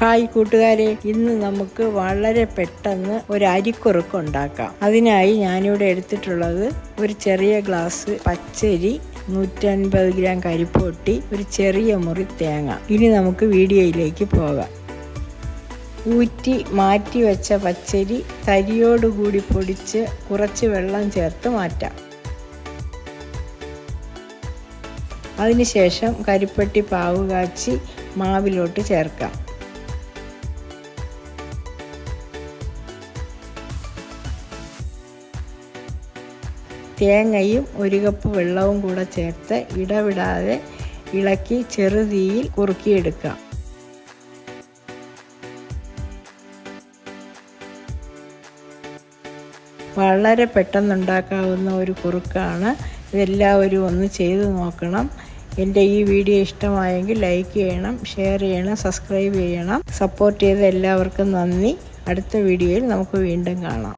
Hi കൂട്ടുകാരെ. ഇന്ന് നമുക്ക് വളരെ പെട്ടെന്ന് ഒരു അരിക്കുറുക്ക് ഉണ്ടാക്കാം. അതിനായി ഞാനിവിടെ എടുത്തിട്ടുള്ളത് ഒരു ചെറിയ ഗ്ലാസ് പച്ചരി നൂറ്റൻപത് ഗ്രാം കരിപ്പൊട്ടി ഒരു ചെറിയ മുറി തേങ്ങ. ഇനി നമുക്ക് വീഡിയോയിലേക്ക് പോകാം. ഊറ്റി മാറ്റി വെച്ച പച്ചരി തരിയോടുകൂടി പൊടിച്ച് കുറച്ച് വെള്ളം ചേർത്ത് മാറ്റാം. അതിനുശേഷം കരിപ്പട്ടി പാവ് കാച്ചി മാവിലോട്ട് ചേർക്കാം. തേങ്ങയും ഒരു കപ്പ് വെള്ളവും കൂടെ ചേർത്ത് ഇടവിടാതെ ഇളക്കി ചെറുതീയിൽ കുറുക്കിയെടുക്കാം. വളരെ പെട്ടെന്നുണ്ടാക്കാവുന്ന ഒരു കുറുക്കാണ്. ഇതെല്ലാവരും ഒന്ന് ചെയ്തു നോക്കണം. എന്റെ ഈ വീഡിയോ ഇഷ്ടമായെങ്കിൽ ലൈക്ക് ചെയ്യണം ഷെയർ ചെയ്യണം സബ്സ്ക്രൈബ് ചെയ്യണം. സപ്പോർട്ട് ചെയ്ത എല്ലാവർക്കും നന്ദി. അടുത്ത വീഡിയോയിൽ നമുക്ക് വീണ്ടും കാണാം.